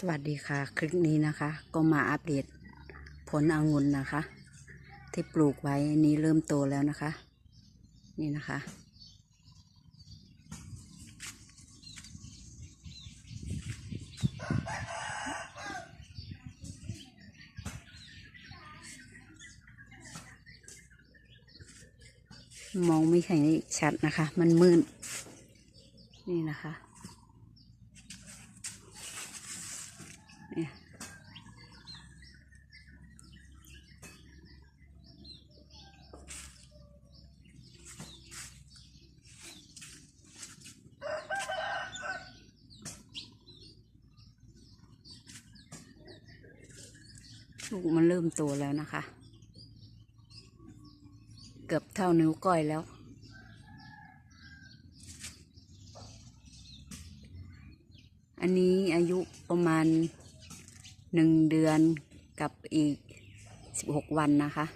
สวัสดีค่ะ คลิปนี้นะคะ ก็มาอัปเดตผลองุ่นนะคะ ที่ปลูกไว้นนี้เริ่มโตแล้วนะคะ นี่นะคะ มองไม่เห็นชัดนะคะ มันมืดนี่นะคะ ลูกมันเริ่มโตแล้วนะคะ เกือบเท่านิ้วก้อยแล้ว อันนี้อายุประมาณหนึ่งเดือนกับอีกสิบหกวันนะคะ